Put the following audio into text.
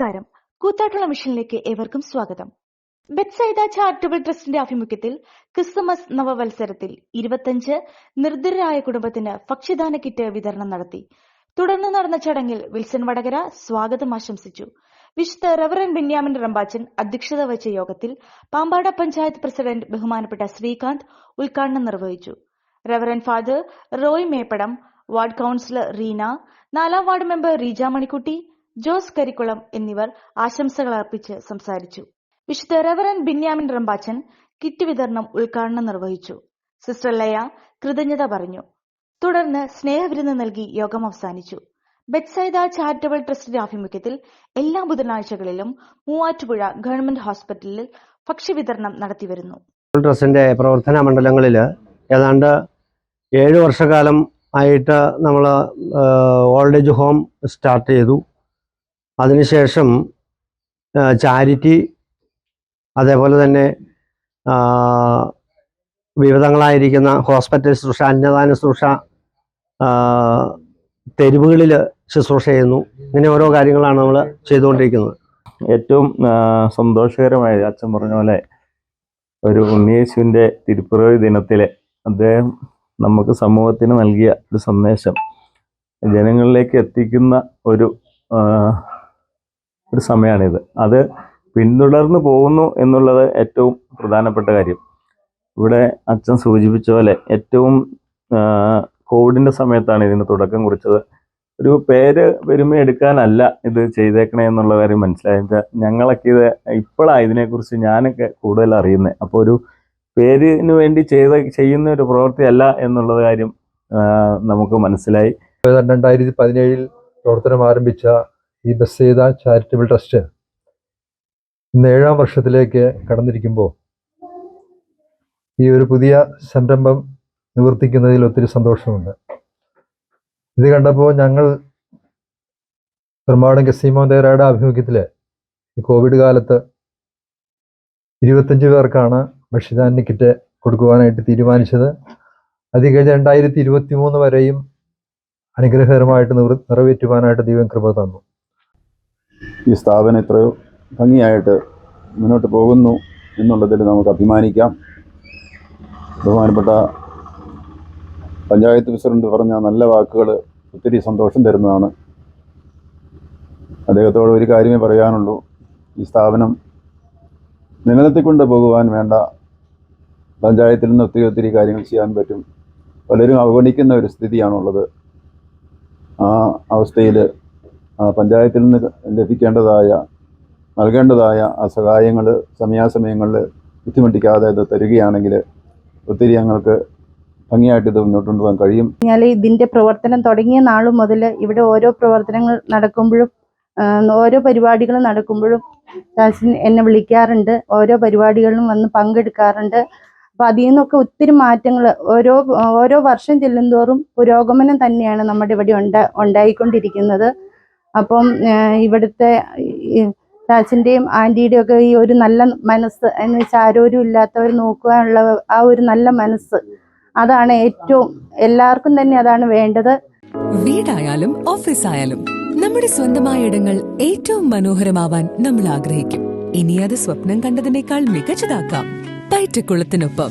നമസ്കാരം. കൂത്താട്ടുള്ള മിഷനിലേക്ക് ഏവർക്കും സ്വാഗതം. ബെറ്റ്സൈദ ചാരിറ്റബിൾ ട്രസ്റ്റിന്റെ ആഭിമുഖ്യത്തിൽ ക്രിസ്തുമസ് നവവത്സരത്തിൽ ഇരുപത്തഞ്ച് നിർദ്ധരായ കുടുംബത്തിന് ഭക്ഷ്യദാന കിറ്റ് വിതരണം നടത്തി. തുടർന്ന് നടന്ന ചടങ്ങിൽ വിൽസൺ വടകര സ്വാഗതം ആശംസിച്ചു. വിശുദ്ധ റവറൻ ബെന്യാമിൻ റമ്പാച്ചൻ അധ്യക്ഷത വഹിച്ച യോഗത്തിൽ പാമ്പാട പഞ്ചായത്ത് പ്രസിഡന്റ് ബഹുമാനപ്പെട്ട ശ്രീകാന്ത് ഉദ്ഘാടനം നിർവഹിച്ചു. Reverend father Roy Meppadam ward councillor Reena നാലാം വാർഡ് മെമ്പർ റീജ മണിക്കുട്ടി ജോസ് കരിക്കുളം എന്നിവർ ആശംസകൾ അർപ്പിച്ച് സംസാരിച്ചു. വിശുദ്ധ റവറൻ ബിന്യാമിൻ റമ്പാച്ചൻ കിറ്റ് വിതരണം ഉദ്ഘാടനം നിർവഹിച്ചു. സിസ്റ്റർ ലയ കൃതജ്ഞത പറഞ്ഞു. തുടർന്ന് സ്നേഹവിരുന്ന് നൽകി യോഗം അവസാനിച്ചു. ബെറ്റ്സൈദ ചാരിറ്റബിൾ ട്രസ്റ്റിന്റെ ആഭിമുഖ്യത്തിൽ എല്ലാ ബുധനാഴ്ചകളിലും മൂവാറ്റുപുഴ ഗവൺമെന്റ് ഹോസ്പിറ്റലിൽ ഭക്ഷ്യവിതരണം നടത്തിവരുന്നു. ട്രസ്റ്റിന്റെ പ്രവർത്തന മണ്ഡലങ്ങളിൽ ഏതാണ്ട് ഏഴ് വർഷക്കാലം ആയിട്ട് നമ്മൾ ഓൾഡ് ഏജ് ഹോം സ്റ്റാർട്ട് ചെയ്തു. അതിനുശേഷം ചാരിറ്റി അതേപോലെ തന്നെ വിവിധങ്ങളായിരിക്കുന്ന ഹോസ്പിറ്റൽ ശുശ്രൂഷ അന്നദാന ശുശ്രൂഷ തെരുവുകളിൽ ശുശ്രൂഷ ചെയ്യുന്നു. ഇങ്ങനെ ഓരോ കാര്യങ്ങളാണ് നമ്മൾ ചെയ്തുകൊണ്ടിരിക്കുന്നത്. ഏറ്റവും സന്തോഷകരമായത് സന്തോഷകരമായ അച്ഛൻ പറഞ്ഞ പോലെ ഒരു ഉണ്ണിയേശുവിന്റെ തിരുപ്പിറവി ദിനത്തിലെ അദ്ദേഹം നമുക്ക് സമൂഹത്തിന് നൽകിയ ഒരു സന്ദേശം. ജനങ്ങളിലേക്ക് എത്തിക്കുന്ന ഒരു ഒരു സമയമാണിത്. അത് പിന്തുടർന്ന് പോകുന്നു എന്നുള്ളത് ഏറ്റവും പ്രധാനപ്പെട്ട കാര്യം. ഇവിടെ അച്ഛൻ സൂചിപ്പിച്ച പോലെ ഏറ്റവും കോവിഡിന്റെ സമയത്താണ് ഇതിന് തുടക്കം കുറിച്ചത്. ഒരു പേര് പെരുമ എടുക്കാനല്ല ഇത് ചെയ്തേക്കണേ എന്നുള്ള കാര്യം മനസ്സിലായത് ഞങ്ങളൊക്കെ ഇത് ഇപ്പോഴാണ് ഇതിനെക്കുറിച്ച് ഞാനൊക്കെ കൂടുതൽ അറിയുന്നത് അപ്പോൾ ഒരു പേരിന് വേണ്ടി ചെയ്ത ചെയ്യുന്ന ഒരു പ്രവൃത്തിയല്ല എന്നുള്ള കാര്യം നമുക്ക് മനസ്സിലായി. രണ്ടായിരത്തി പതിനേഴിൽ പ്രവർത്തനം ആരംഭിച്ച ഈ ബസ്സേത ചാരിറ്റബിൾ ട്രസ്റ്റ് ഇന്ന് ഏഴാം വർഷത്തിലേക്ക് കടന്നിരിക്കുമ്പോൾ ഈ ഒരു പുതിയ സംരംഭം നിവർത്തിക്കുന്നതിൽ ഒത്തിരി സന്തോഷമുണ്ട്. ഇത് കണ്ടപ്പോൾ ഞങ്ങൾ നിർമ്മാണം കസീമോ ദേരയുടെ ആഭിമുഖ്യത്തിൽ ഈ കോവിഡ് കാലത്ത് ഇരുപത്തഞ്ച് പേർക്കാണ് ഭക്ഷ്യധാന്യ കിറ്റ് കൊടുക്കുവാനായിട്ട് തീരുമാനിച്ചത്. അത് കഴിഞ്ഞ് രണ്ടായിരത്തി ഇരുപത്തി മൂന്ന് വരെയും അനുഗ്രഹകരമായിട്ട് നിറ നിറവേറ്റുവാനായിട്ട് ദൈവം കൃപ തന്നു. ഈ സ്ഥാപനം എത്രയോ ഭംഗിയായിട്ട് മുന്നോട്ട് പോകുന്നു എന്നുള്ളതിൽ നമുക്ക് അഭിമാനിക്കാം. ബഹുമാനപ്പെട്ട പഞ്ചായത്ത് പ്രസിഡന്റ് പറഞ്ഞ നല്ല വാക്കുകൾ ഒത്തിരി സന്തോഷം തരുന്നതാണ്. അദ്ദേഹത്തോട് ഒരു കാര്യമേ പറയാനുള്ളൂ. ഈ സ്ഥാപനം നിലനിർത്തിക്കൊണ്ട് പോകുവാൻ വേണ്ട പഞ്ചായത്തിൽ നിന്ന് ഒത്തിരി ഒത്തിരി കാര്യങ്ങൾ ചെയ്യാൻ പറ്റും. പലരും അവഗണിക്കുന്ന ഒരു സ്ഥിതിയാണുള്ളത്. ആ അവസ്ഥയിൽ പഞ്ചായത്തിൽ നിന്ന് ലഭിക്കേണ്ടതായ നൽകേണ്ടതായ ആ സഹായങ്ങൾ സമയാസമയങ്ങളിൽ ബുദ്ധിമുട്ടിക്കാതെ ഇത് തരികയാണെങ്കിൽ ഒത്തിരി ഞങ്ങൾക്ക് ഭംഗിയായിട്ട് ഇത് മുന്നോട്ട് കൊണ്ടുപോകാൻ കഴിയും. ഞാൻ ഇതിന്റെ പ്രവർത്തനം തുടങ്ങിയ നാൾ മുതൽ ഇവിടെ ഓരോ പ്രവർത്തനങ്ങൾ നടക്കുമ്പോഴും ഓരോ പരിപാടികൾ നടക്കുമ്പോഴും ചാച്ചൻ എന്നെ വിളിക്കാറുണ്ട്. ഓരോ പരിപാടികളിലും വന്ന് പങ്കെടുക്കാറുണ്ട്. അപ്പം അതിൽ നിന്നൊക്കെ ഒത്തിരി മാറ്റങ്ങൾ ഓരോ ഓരോ വർഷം ചെല്ലുന്തോറും പുരോഗമനം തന്നെയാണ് നമ്മുടെ ഇവിടെ ഉണ്ട ഉണ്ടായിക്കൊണ്ടിരിക്കുന്നത്. അപ്പം ഇവിടുത്തെ ചാച്ചിന്റെയും ആന്റിയുടെയും ഒക്കെ ഈ ഒരു നല്ല മനസ്സ് എന്ന് വെച്ചാൽ ആരോരും ഇല്ലാത്തവർ നോക്കുവാനുള്ള ആ ഒരു നല്ല മനസ്സ് അതാണ് ഏറ്റവും എല്ലാവർക്കും തന്നെ അതാണ് വേണ്ടത്. വീടായാലും ഓഫീസ് ആയാലും നമ്മുടെ സ്വന്തമായ ഇടങ്ങൾ ഏറ്റവും മനോഹരമാവാൻ നമ്മൾ ആഗ്രഹിക്കും. ഇനി അത് സ്വപ്നം കണ്ടതിനേക്കാൾ മികച്ചതാക്കാം. പയറ്റക്കുളത്തിനൊപ്പം